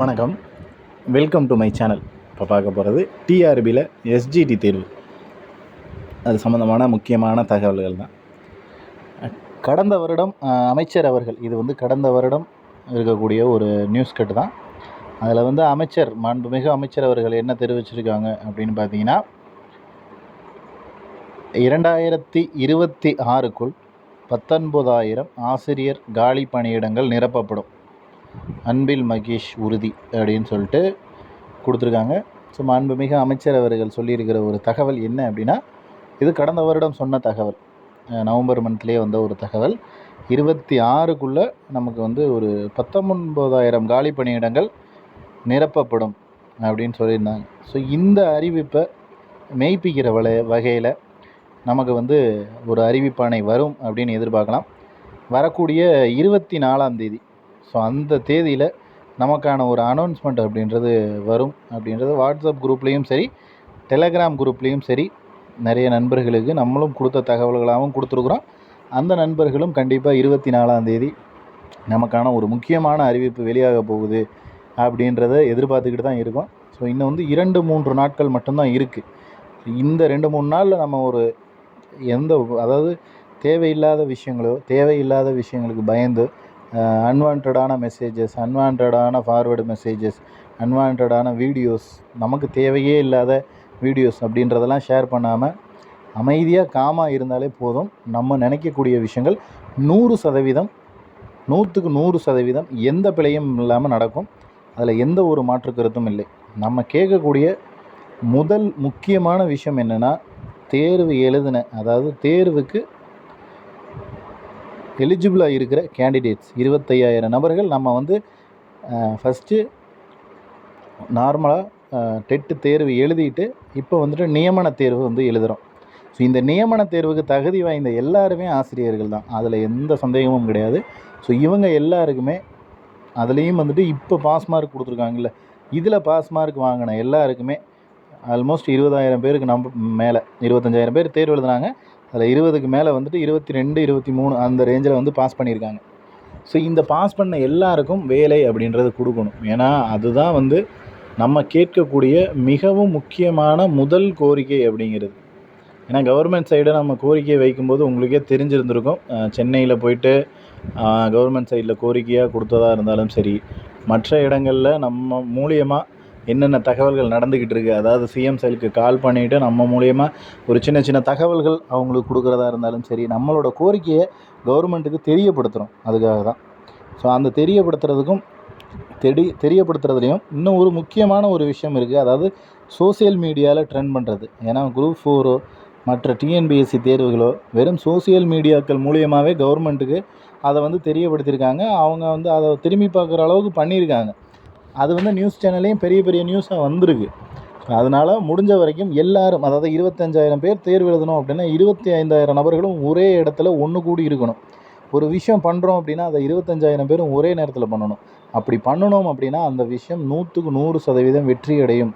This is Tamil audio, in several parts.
வணக்கம். வெல்கம் டு மை சேனல் இப்போ பார்க்க போகிறது டிஆர்பியில் எஸ்ஜிடி தேர்வு. அது சம்மந்தமான முக்கியமான தகவல்கள் தான். கடந்த வருடம் அமைச்சர் அவர்கள் இது வந்து கடந்த வருடம் இருக்கக்கூடிய ஒரு நியூஸ் கட்டு தான். அதில் வந்து அமைச்சர் மாண்புமிகு அமைச்சர் அவர்கள் என்ன தெரிவிச்சிருக்காங்க அப்படின்னு பார்த்தீங்கன்னா இரண்டாயிரத்தி இருபத்தி ஆறுக்குள் பத்தொன்பதாயிரம் ஆசிரியர் காலி பணியிடங்கள் நிரப்பப்படும். அன்பில் மகேஷ் உறுதி அப்படின்னு சொல்லிட்டு கொடுத்துருக்காங்க. ஸோ மாண்புமிகு அமைச்சர் அவர்கள் சொல்லியிருக்கிற ஒரு தகவல் என்ன அப்படின்னா இது கடந்த வருடம் சொன்ன தகவல். நவம்பர் மந்த்லேயே வந்த ஒரு தகவல். இருபத்தி ஆறுக்குள்ளே நமக்கு வந்து ஒரு பத்தொன்பதாயிரம் காலி பணியிடங்கள் நிரப்பப்படும் அப்படின்னு சொல்லியிருந்தாங்க. ஸோ இந்த அறிவிப்பை மெய்ப்பிக்கிற வல வகையில் நமக்கு வந்து ஒரு அறிவிப்பானை வரும் அப்படின்னு எதிர்பார்க்கலாம். வரக்கூடிய இருபத்தி நாலாம் தேதி ஸோ அந்த தேதியில் நமக்கான ஒரு அனௌன்ஸ்மெண்ட் அப்படின்றது வரும். அப்படின்றது வாட்ஸ்அப் குரூப்லேயும் சரி டெலகிராம் குரூப்லேயும் சரி நிறைய நண்பர்களுக்கு நம்மளும் கொடுத்த தகவல்களாகவும் கொடுத்துருக்குறோம். அந்த நண்பர்களும் கண்டிப்பாக இருபத்தி நாலாம் தேதி நமக்கான ஒரு முக்கியமான அறிவிப்பு வெளியாக போகுது அப்படின்றத எதிர்பார்த்துக்கிட்டு தான் இருக்கோம். ஸோ இன்னும் வந்து இரண்டு மூன்று நாட்கள் மட்டும்தான் இருக்குது இந்த ரெண்டு மூணு நாளில் நம்ம ஒரு எந்த அதாவது தேவையில்லாத விஷயங்களோ தேவையில்லாத விஷயங்களுக்கு பயந்து அன்வான்டான மெசேஜஸ் அன்வான்டான ஃபார்வேர்டு மெசேஜஸ் அன்வான்டான வீடியோஸ் நமக்கு தேவையே இல்லாத வீடியோஸ் அப்படின்றதெல்லாம் ஷேர் பண்ணாமல் அமைதியாக காமாக இருந்தாலே போதும். நம்ம நினைக்கக்கூடிய விஷயங்கள் நூறு சதவீதம் நூற்றுக்கு நூறு சதவீதம் எந்த பிழையும் இல்லாமல் நடக்கும். அதில் எந்த ஒரு மாற்று கருத்தும் இல்லை. நம்ம கேட்கக்கூடிய முதல் முக்கியமான விஷயம் என்னென்னா தேர்வு எழுதின அதாவது தேர்வுக்கு எலிஜிபிளாக இருக்கிற கேண்டிடேட்ஸ் இருபத்தையாயிரம் நபர்கள் நம்ம வந்து ஃபஸ்ட்டு நார்மலாக டெட்டு தேர்வு எழுதிட்டு இப்போ வந்துட்டு நியமன தேர்வு வந்து எழுதுகிறோம் ஸோ இந்த நியமன தேர்வுக்கு தகுதி வாய்ந்த எல்லாருமே ஆசிரியர்கள் தான். அதில் எந்த சந்தேகமும் கிடையாது. ஸோ இவங்க எல்லாருக்குமே அதுலேயும் வந்துட்டு இப்போ பாஸ் மார்க் கொடுத்துருக்காங்கல்ல இதில் பாஸ் மார்க் வாங்கின எல்லாருக்குமே ஆல்மோஸ்ட் இருபதாயிரம் பேருக்கு நம்ப மேலே இருபத்தஞ்சாயிரம் பேர் தேர்வு எழுதுனாங்க. அதில் இருபதுக்கு மேலே வந்துட்டு இருபத்தி ரெண்டு இருபத்தி மூணு அந்த ரேஞ்சில் வந்து பாஸ் பண்ணியிருக்காங்க. ஸோ இந்த பாஸ் பண்ண எல்லாருக்கும் வேலை அப்படின்றது கொடுக்கணும். ஏன்னா அதுதான் வந்து நம்ம கேட்கக்கூடிய மிகவும் முக்கியமான முதல் கோரிக்கை அப்படிங்கிறது. ஏன்னா கவர்மெண்ட் சைடு நம்ம கோரிக்கையை வைக்கும்போது உங்களுக்கே தெரிஞ்சிருந்திருக்கும். சென்னையில் போயிட்டு கவர்மெண்ட் சைடில் கோரிக்கையாக கொடுத்ததாக இருந்தாலும் சரி மற்ற இடங்களில் நம்ம மூலியமாக என்னென்ன தகவல்கள் நடந்துக்கிட்டு இருக்குது அதாவது சிஎம் செல்லுக்கு கால் பண்ணிவிட்டு நம்ம மூலியமாக ஒரு சின்ன சின்ன தகவல்கள் அவங்களுக்கு கொடுக்குறதா இருந்தாலும் சரி நம்மளோட கோரிக்கையை கவர்மெண்ட்டுக்கு தெரியப்படுத்துகிறோம் அதுக்காக தான். ஸோ அந்த தெரியப்படுத்துறதுக்கும் தெடி தெரியப்படுத்துறதுலையும் இன்னும் ஒரு முக்கியமான ஒரு விஷயம் இருக்குது அதாவது சோசியல் மீடியாவில் ட்ரெண்ட் பண்ணுறது ஏன்னா குரூப் ஃபோரோ மற்ற டிஎன்பிஎஸ்சி தேர்வுகளோ வெறும் சோசியல் மீடியாக்கள் மூலியமாகவே கவர்மெண்ட்டுக்கு அதை வந்து தெரியப்படுத்தியிருக்காங்க. அவங்க வந்து அதை திரும்பி பார்க்குற அளவுக்கு பண்ணியிருக்காங்க. அது வந்து நியூஸ் சேனல்லையும் பெரிய பெரிய நியூஸாக வந்திருக்கு. அதனால் முடிஞ்ச வரைக்கும் எல்லாரும் அதாவது இருபத்தஞ்சாயிரம் பேர் தேர்வு எழுதணும் அப்படின்னா இருபத்தி ஐந்தாயிரம் நபர்களும் ஒரே இடத்துல ஒன்று கூடி இருக்கணும். ஒரு விஷயம் பண்ணுறோம் அப்படின்னா அதை இருபத்தஞ்சாயிரம் பேரும் ஒரே நேரத்தில் பண்ணணும். அப்படி பண்ணணும் அப்படின்னா அந்த விஷயம் நூற்றுக்கு நூறு சதவீதம் வெற்றி அடையும்.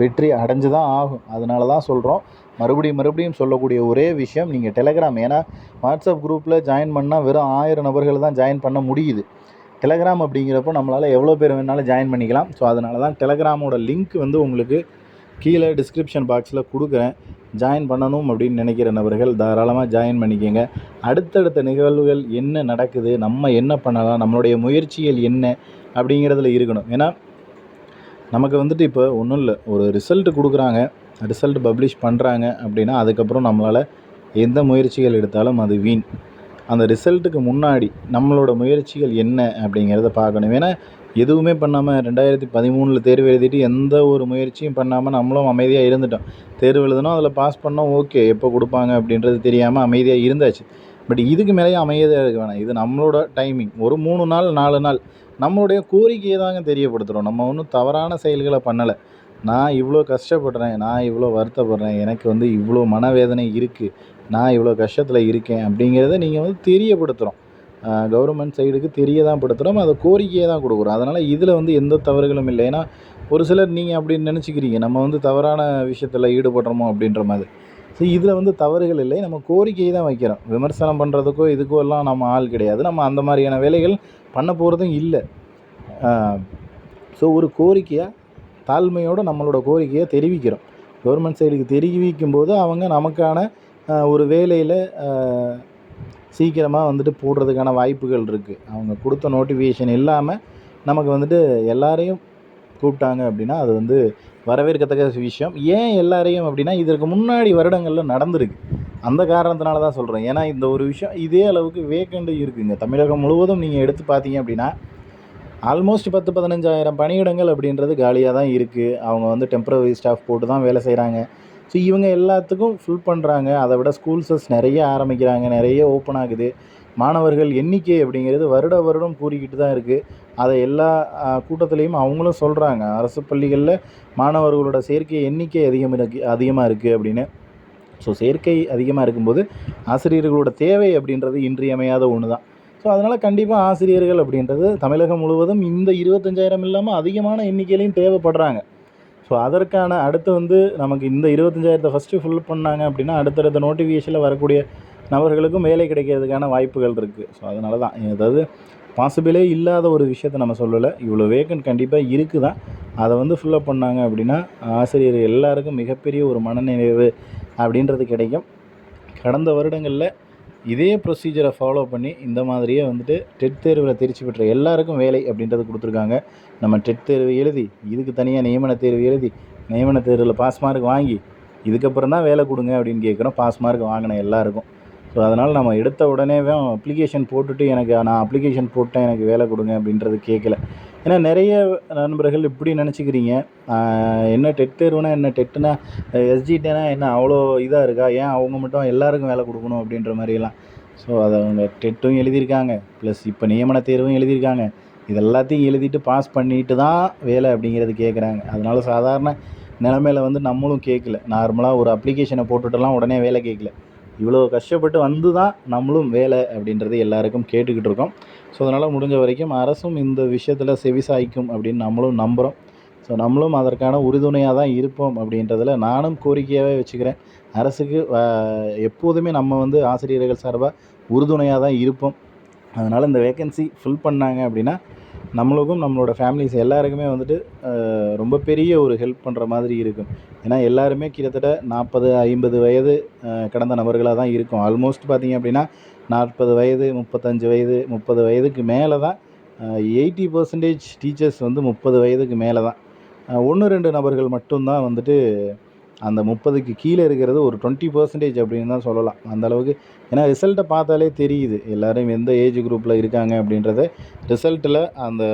வெற்றி அடைஞ்சு தான் ஆகும். அதனால தான் சொல்கிறோம் மறுபடியும் மறுபடியும் சொல்லக்கூடிய ஒரே விஷயம் நீங்கள் டெலகிராம் ஏன்னா வாட்ஸ்அப் குரூப்பில் ஜாயின் பண்ணால் வெறும் ஆயிரம் நபர்கள் தான் ஜாயின் பண்ண முடியுது. டெலகிராம் அப்படிங்கிறப்போ நம்மளால் எவ்வளோ பேர் வேணாலும் ஜாயின் பண்ணிக்கலாம். ஸோ அதனால தான் டெலகிராமோட லிங்க் வந்து உங்களுக்கு கீழே டிஸ்கிரிப்ஷன் பாக்ஸில் கொடுக்குறேன். ஜாயின் பண்ணணும் அப்படின்னு நினைக்கிற நபர்கள் தாராளமாக ஜாயின் பண்ணிக்கோங்க. அடுத்தடுத்த நிகழ்வுகள் என்ன நடக்குது நம்ம என்ன பண்ணலாம் நம்மளுடைய முயற்சிகள் என்ன அப்படிங்கிறதுல இருக்கணும். ஏன்னா நமக்கு வந்துட்டு இப்போ ஒன்றும் இல்லை ஒரு ரிசல்ட் கொடுக்குறாங்க ரிசல்ட் பப்ளிஷ் பண்ணுறாங்க அப்படின்னா அதுக்கப்புறம் நம்மளால் எந்த முயற்சிகள் எடுத்தாலும் அது வீண். அந்த ரிசல்ட்டுக்கு முன்னாடி நம்மளோட முயற்சிகள் என்ன அப்படிங்கிறத பார்க்கணும். ஏன்னா எதுவுமே பண்ணாமல் ரெண்டாயிரத்தி பதிமூணில் தேர்வு எழுதிட்டு எந்த ஒரு முயற்சியும் பண்ணாமல் நம்மளும் அமைதியாக இருந்துட்டோம். தேர்வு எழுதணும் அதில் பாஸ் பண்ணோம் ஓகே. எப்போ கொடுப்பாங்க அப்படின்றது தெரியாமல் அமைதியாக இருந்தாச்சு. பட் இதுக்கு மேலேயே அமைதியாக இருக்க வேணாம். இது நம்மளோட டைமிங். ஒரு மூணு நாள் நாலு நாள் நம்மளுடைய கோரிக்கையை தாங்க தெரியப்படுத்துகிறோம் நம்ம ஒன்றும் தவறான செயல்களை பண்ணலை. நான் இவ்வளோ கஷ்டப்படுறேன் நான் இவ்வளோ வருத்தப்படுறேன் எனக்கு வந்து இவ்வளோ மனவேதனை இருக்குது நான் இவ்வளோ கஷ்டத்தில் இருக்கேன் அப்படிங்கிறத நீங்கள் வந்து தெரியப்படுத்துகிறோம் கவர்மெண்ட் சைடுக்கு தெரிய தான் படுத்துகிறோம் அதை கோரிக்கையை தான் கொடுக்குறோம். அதனால் இதில் வந்து எந்த தவறுகளும் இல்லை. ஏன்னா ஒரு சிலர் நீங்கள் அப்படின்னு நினச்சிக்கிறீங்க நம்ம வந்து தவறான விஷயத்தில் ஈடுபடுறோமோ அப்படின்ற மாதிரி. ஸோ இதில் வந்து தவறுகள் இல்லை. நம்ம கோரிக்கையை தான் வைக்கிறோம். விமர்சனம் பண்ணுறதுக்கோ இதுக்கோ எல்லாம் நம்ம ஆள் கிடையாது. நம்ம அந்த மாதிரியான வேலைகள் பண்ண போகிறதும் இல்லை. ஸோ ஒரு கோரிக்கையாக தாழ்மையோடு நம்மளோட கோரிக்கையை தெரிவிக்கிறோம். கவர்மெண்ட் சைடுக்கு தெரிவிக்கும் போது அவங்க நமக்கான ஒரு வேலையில் சீக்கிரமாக வந்துட்டு போடுறதுக்கான வாய்ப்புகள் இருக்குது அவங்க கொடுத்த நோட்டிஃபிகேஷன் இல்லாமல் நமக்கு வந்துட்டு எல்லாரையும் கூப்பிட்டாங்க அப்படின்னா அது வந்து வரவேற்கத்தக்க விஷயம். ஏன் எல்லாரையும் அப்படின்னா இதற்கு முன்னாடி வருடங்களில் நடந்திருக்கு. அந்த காரணத்தினால தான் சொல்கிறேன் ஏன்னா இந்த ஒரு விஷயம் இதே அளவுக்கு வேக்கண்டு இருக்குங்க. தமிழகம் முழுவதும் நீங்கள் எடுத்து பார்த்தீங்க அப்படின்னா ஆல்மோஸ்ட் பத்து பதினஞ்சாயிரம் பணியிடங்கள் அப்படின்றது காலியாக தான் இருக்குது அவங்க வந்து டெம்பரவரி ஸ்டாஃப் போட்டு தான் வேலை செய்கிறாங்க ஸோ இவங்க எல்லாத்துக்கும் ஃபில் பண்ணுறாங்க அதை விட ஸ்கூல்ஸஸ் நிறைய ஆரம்பிக்கிறாங்க. நிறைய ஓப்பன் ஆகுது. மாணவர்கள் எண்ணிக்கை அப்படிங்கிறது வருட வருடம் கூறிக்கிட்டு தான் இருக்குது அதை எல்லா கூட்டத்துலேயும் அவங்களும் சொல்கிறாங்க அரசு பள்ளிகளில் மாணவர்களோட சேர்க்கை எண்ணிக்கை அதிகம் இருக்கு அதிகமாக இருக்குது அப்படின்னு. ஸோ சேர்க்கை அதிகமாக இருக்கும்போது ஆசிரியர்களோட தேவை அப்படின்றது இன்றியமையாத ஒன்று தான் ஸோ அதனால் கண்டிப்பாக ஆசிரியர்கள் அப்படின்றது தமிழகம் முழுவதும் இந்த இருபத்தஞ்சாயிரம் இல்லாமல் அதிகமான எண்ணிக்கையிலையும் தேவைப்படுறாங்க. ஸோ அதற்கான அடுத்து வந்து நமக்கு இந்த இருபத்தஞ்சாயிரத்தை ஃபஸ்ட்டு ஃபில் பண்ணாங்க அப்படின்னா அடுத்தடுத்த நோட்டிஃபிகேஷனில் வரக்கூடிய நபர்களுக்கும் வேலை கிடைக்கிறதுக்கான வாய்ப்புகள் இருக்குது ஸோ அதனால தான் அதாவது பாசிபிளே இல்லாத ஒரு விஷயத்தை நம்ம சொல்லலை. இவ்வளோ வேகன் கண்டிப்பாக இருக்குது? தான் அதை வந்து ஃபில்லப் பண்ணாங்க அப்படின்னா ஆசிரியர் எல்லாருக்கும் மிகப்பெரிய ஒரு மனநிறைவு அப்படின்றது கிடைக்கும். கடந்த வருடங்களில் இதே ப்ரொசீஜரை ஃபாலோ பண்ணி இந்த மாதிரியே வந்துட்டு டெட் தேர்வில் தேர்ச்சி பெற்ற எல்லாருக்கும் வேலை அப்படின்றது கொடுத்துருக்காங்க. நம்ம டெட் தேர்வு எழுதி இதுக்கு தனியாக நியமன தேர்வு எழுதி நியமன தேர்வில் பாஸ் மார்க் வாங்கி இதுக்கப்புறம் தான் வேலை கொடுங்க அப்படின்னு கேட்குறோம். பாஸ் மார்க் வாங்கின எல்லாருக்கும். ஸோ அதனால் நம்ம எடுத்த உடனேவே அப்ளிகேஷன் போட்டுட்டு எனக்கு நான் அப்ளிகேஷன் போட்டேன் எனக்கு வேலை கொடுங்க அப்படின்றது கேட்கல. ஏன்னா நிறைய நண்பர்கள் இப்படி நினச்சிக்கிறீங்க. என்ன டெட் தேர்வுனா என்ன டெட்டுனா எஸ்ஜிடேனா என்ன அவ்வளோ இதாக இருக்கா? ஏன் அவங்க மட்டும் எல்லாருக்கும் வேலை கொடுக்கணும் அப்படின்ற மாதிரியெல்லாம். ஸோ அதை அவங்க டெட்டும் எழுதியிருக்காங்க. ப்ளஸ் இப்போ நியமன தேர்வும் எழுதியிருக்காங்க. இது எல்லாத்தையும் எழுதிட்டு பாஸ் பண்ணிட்டு தான் வேலை அப்படிங்கிறது கேட்குறாங்க அதனால சாதாரண நிலமையில வந்து நம்மளும் கேட்கல நார்மலாக ஒரு அப்ளிகேஷனை போட்டுட்டெல்லாம் உடனே வேலை கேட்கல இவ்வளோ கஷ்டப்பட்டு வந்து தான் நம்மளும் வேலை அப்படின்றது எல்லாருக்கும் கேட்டுக்கிட்டு இருக்கோம். ஸோ அதனால் முடிஞ்ச வரைக்கும் அரசும் இந்த விஷயத்தில் செவிசாய்க்கும் அப்படின்னு நம்மளும் நம்புகிறோம் ஸோ நம்மளும் அதற்கான உறுதுணையாக தான் இருப்போம் அப்படின்றதில் நானும் கோரிக்கையாகவே வச்சுக்கிறேன். அரசுக்கு எப்போதுமே நம்ம வந்து ஆசிரியர்கள் சார்பாக உறுதுணையாக தான் இருப்போம். அதனால் இந்த வேக்கன்சி ஃபில் பண்ணாங்க அப்படின்னா நம்மளுக்கும் நம்மளோட ஃபேமிலிஸ் எல்லாருக்குமே வந்துட்டு ரொம்ப பெரிய ஒரு ஹெல்ப் பண்ணுற மாதிரி இருக்கும். ஏன்னா எல்லாருமே கிட்டத்தட்ட நாற்பது ஐம்பது வயது கடந்த நபர்களாக தான் இருக்கும். ஆல்மோஸ்ட் பார்த்தீங்க அப்படின்னா நாற்பது வயது முப்பத்தஞ்சு வயது முப்பது வயதுக்கு மேலே தான் எயிட்டி பர்சன்டேஜ் டீச்சர்ஸ் வந்து முப்பது வயதுக்கு மேலே தான். ஒன்று ரெண்டு நபர்கள் மட்டும்தான் வந்துட்டு அந்த முப்பதுக்கு கீழே இருக்கிறது ஒரு டுவெண்ட்டி பர்சன்டேஜ் அப்படின்னு தான் சொல்லலாம். அந்த அளவுக்கு ஏன்னா ரிசல்ட்டை பார்த்தாலே தெரியுது. எல்லோரும் எந்த ஏஜ் குரூப்பில் இருக்காங்க அப்படின்றத ரிசல்ட்டில் அந்த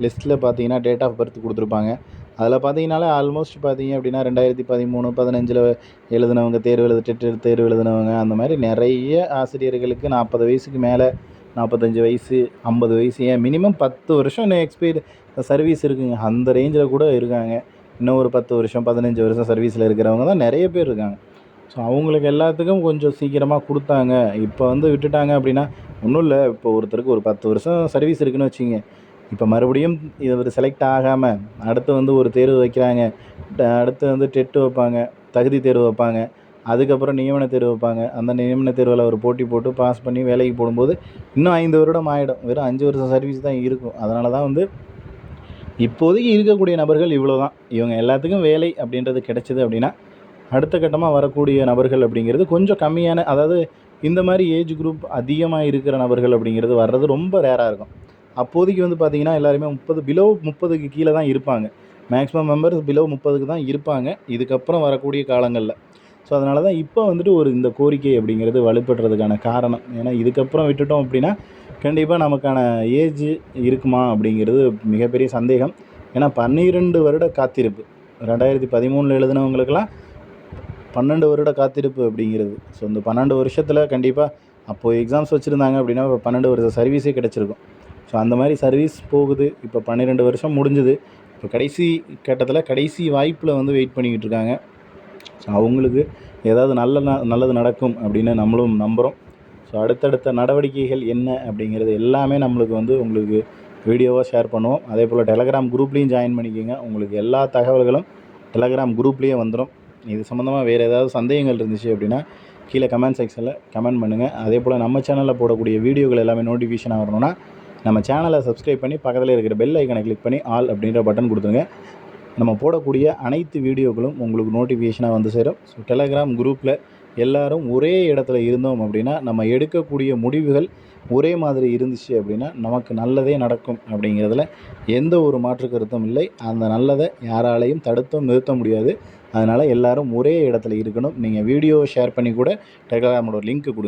லிஸ்ட்டில் பார்த்தீங்கன்னா டேட் ஆஃப் பர்த் கொடுத்துருப்பாங்க. அதில் பார்த்தீங்கனாலே ஆல்மோஸ்ட் பார்த்தீங்க அப்படின்னா ரெண்டாயிரத்தி பதிமூணு பதினஞ்சில் எழுதினவங்க தேர்வு எழுதிட்டு தேர்வு எழுதினவங்க அந்த மாதிரி நிறைய ஆசிரியர்களுக்கு நாற்பது வயசுக்கு மேலே நாற்பத்தஞ்சு வயசு ஐம்பது வயசு ஏன் மினிமம் பத்து வருஷம் எக்ஸ்பீரியன் சர்வீஸ் இருக்குங்க. அந்த ரேஞ்சில் கூட இருக்காங்க. இன்னும் ஒரு பத்து வருஷம் பதினஞ்சு வருஷம் சர்வீஸில் இருக்கிறவங்க தான் நிறைய பேர் இருக்காங்க. ஸோ அவங்களுக்கு எல்லாத்துக்கும் கொஞ்சம் சீக்கிரமாக கொடுத்தாங்க. இப்போ வந்து விட்டுட்டாங்க அப்படின்னா ஒன்றும் இல்லை. இப்போ ஒருத்தருக்கு ஒரு பத்து வருஷம் சர்வீஸ் இருக்குன்னு வச்சுங்க. இப்போ மறுபடியும் இவர் செலக்ட் ஆகாமல் அடுத்து வந்து ஒரு தேர்வு வைக்கிறாங்க. அடுத்து வந்து டெட்டு வைப்பாங்க தகுதி தேர்வு வைப்பாங்க. அதுக்கப்புறம் நியமன தேர்வு வைப்பாங்க. அந்த நியமன தேர்வில் அவர் போட்டி போட்டு பாஸ் பண்ணி வேலைக்கு போடும்போது இன்னும் ஐந்து வருடம் ஆகிடும் வெறும் அஞ்சு வருஷம் சர்வீஸ் தான் இருக்கும். அதனால தான் வந்து இப்போதைக்கு இருக்கக்கூடிய நபர்கள் இவ்வளோ தான் இவங்க எல்லாத்துக்கும் வேலை அப்படின்றது கிடைச்சிது அப்படின்னா அடுத்த கட்டமாக வரக்கூடிய நபர்கள் அப்படிங்கிறது கொஞ்சம் கம்மியான அதாவது இந்த மாதிரி ஏஜ் குரூப் அதிகமாக இருக்கிற நபர்கள் அப்படிங்கிறது வர்றது ரொம்ப ரேராக இருக்கும். அப்போதைக்கு வந்து பார்த்திங்கன்னா எல்லாருமே முப்பது பிலோ முப்பதுக்கு கீழே தான் இருப்பாங்க. மேக்ஸிமம் மெம்பர்ஸ் பிலோ முப்பதுக்கு தான் இருப்பாங்க. இதுக்கப்புறம் வரக்கூடிய காலங்களில். ஸோ அதனால தான் இப்போ வந்துட்டு ஒரு இந்த கோரிக்கை அப்படிங்கிறது வலுப்பெற்றதுக்கான காரணம். ஏன்னா இதுக்கப்புறம் விட்டுட்டோம் அப்படின்னா கண்டிப்பாக நமக்கான ஏஜ் இருக்குமா அப்படிங்கிறது மிகப்பெரிய சந்தேகம். ஏன்னா பன்னிரெண்டு வருட காத்திருப்பு. ரெண்டாயிரத்தி பதிமூணில் எழுதினவங்களுக்கெல்லாம் பன்னெண்டு வருட காத்திருப்பு அப்படிங்கிறது. ஸோ இந்த பன்னெண்டு வருஷத்தில் கண்டிப்பாக அப்போது எக்ஸாம்ஸ் வச்சுருந்தாங்க அப்படின்னா இப்போ பன்னெண்டு வருஷம் சர்வீஸே கிடச்சிருக்கும். ஸோ அந்த மாதிரி சர்வீஸ் போகுது. இப்போ பன்னிரெண்டு வருஷம் முடிஞ்சுது. இப்போ கடைசி கட்டத்தில் கடைசி வாய்ப்பில் வந்து வெயிட் பண்ணிக்கிட்டு இருக்காங்க. ஸோ அவங்களுக்கு ஏதாவது நல்ல ந- நல்லது நடக்கும் அப்படின்னு நம்மளும் நம்புகிறோம் ஸோ அடுத்தடுத்த நடவடிக்கைகள் என்ன அப்படிங்கிறது எல்லாமே நம்மளுக்கு வந்து உங்களுக்கு வீடியோவாக ஷேர் பண்ணுவோம். அதே போல் டெலகிராம் குரூப்லேயும் ஜாயின் பண்ணிக்கோங்க. உங்களுக்கு எல்லா தகவல்களும் டெலகிராம் குரூப்லேயே வந்துடும் இது சம்மந்தமாக வேறு ஏதாவது சந்தேகங்கள் இருந்துச்சு அப்படின்னா கீழே கமெண்ட் செக்ஷனில் கமெண்ட் பண்ணுங்கள் அதே போல் நம்ம சேனலில் போடக்கூடிய வீடியோகள் எல்லாமே நோட்டிஃபிகேஷன் வரணும்னா நம்ம சேனலை சப்ஸ்கிரைப் பண்ணி பக்கத்தில் இருக்கிற பெல் ஐக்கனை கிளிக் பண்ணி ஆல் அப்படின்ற பட்டன் கொடுத்துருங்க. நம்ம போடக்கூடிய அனைத்து வீடியோக்களும் உங்களுக்கு நோட்டிஃபிகேஷனாக வந்து சேரும். ஸோ டெலகிராம் குரூப்பில் எல்லாரும் ஒரே இடத்துல இருந்தோம் அப்படின்னா நம்ம எடுக்கக்கூடிய முடிவுகள் ஒரே மாதிரி இருந்துச்சு அப்படின்னா நமக்கு நல்லதே நடக்கும் அப்படிங்கிறதுல எந்த ஒரு மாற்று கருத்தும் இல்லை. அந்த நல்லதை யாராலையும் தடுத்தும் நிறுத்த முடியாது. அதனால் எல்லாரும் ஒரே இடத்துல இருக்கணும். நீங்கள் வீடியோ ஷேர் பண்ணி கூட டெலகிராமோட லிங்க் கொடுங்க.